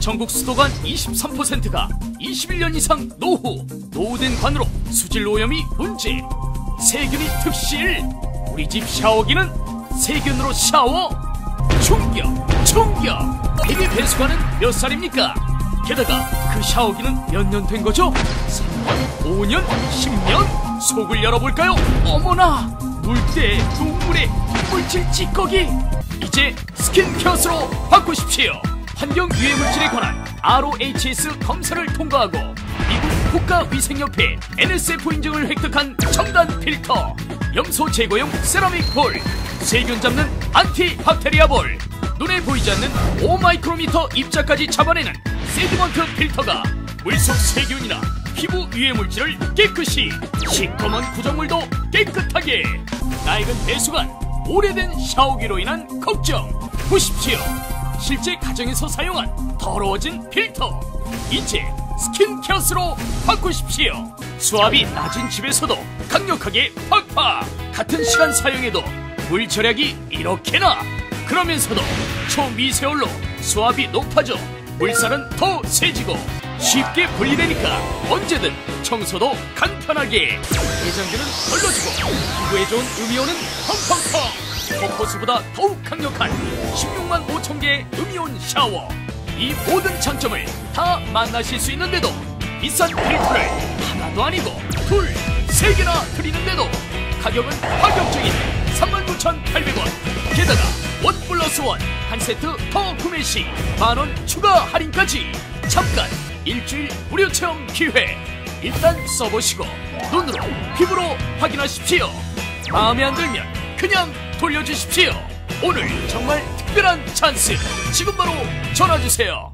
전국 수도관 23%가 21년 이상 노후, 노후된 관으로 수질 오염이 문제. 세균이 특실. 우리 집 샤워기는 세균으로 샤워. 충격, 충격. 이게 배수관은 몇 살입니까? 게다가 그 샤워기는 몇 년 된 거죠? 3년, 5년, 10년? 속을 열어볼까요? 어머나! 물때, 동물의 물질 찌꺼기! 이제 스킨케어스로 바꾸십시오! 환경 유해 물질에 관한 ROHS 검사를 통과하고 미국 국가위생협회 NSF 인증을 획득한 첨단 필터 염소 제거용 세라믹 볼 세균 잡는 안티 박테리아 볼 눈에 보이지 않는 5마이크로미터 입자까지 잡아내는 세디먼트 필터가 물속 세균이나 피부 유해 물질을 깨끗이 시꺼먼 구정물도 깨끗하게 낡은 배수관 오래된 샤워기로 인한 걱정 보십시오 실제 가정에서 사용한 더러워진 필터. 이제 스킨케어스로 바꾸십시오. 수압이 낮은 집에서도 강력하게 팍팍. 같은 시간 사용해도 물 절약이 이렇게나. 그러면서도 초미세율로 수압이 높아져 물살은 더 세지고 쉽게 분리되니까 언제든 청소도 간편하게. 내장균은 걸러주고 피부에 좋은 음이온은 펑펑펑. 코코스보다 더욱 강력한 16만 5천 개의 음이온 샤워. 이 모든 장점을 다 만나실 수 있는데도 비싼 필터를 하나도 아니고 둘, 세 개나 드리는데도 가격은 파격적인 39,800원. 게다가 원 플러스 원 한 세트 더 구매 시 만 원 추가 할인까지. 잠깐 일주일 무료 체험 기회. 일단 써보시고 눈으로 피부로 확인하십시오. 마음에 안 들면 그냥 돌려주십시오. 오늘 정말 특별한 찬스. 지금 바로 전화주세요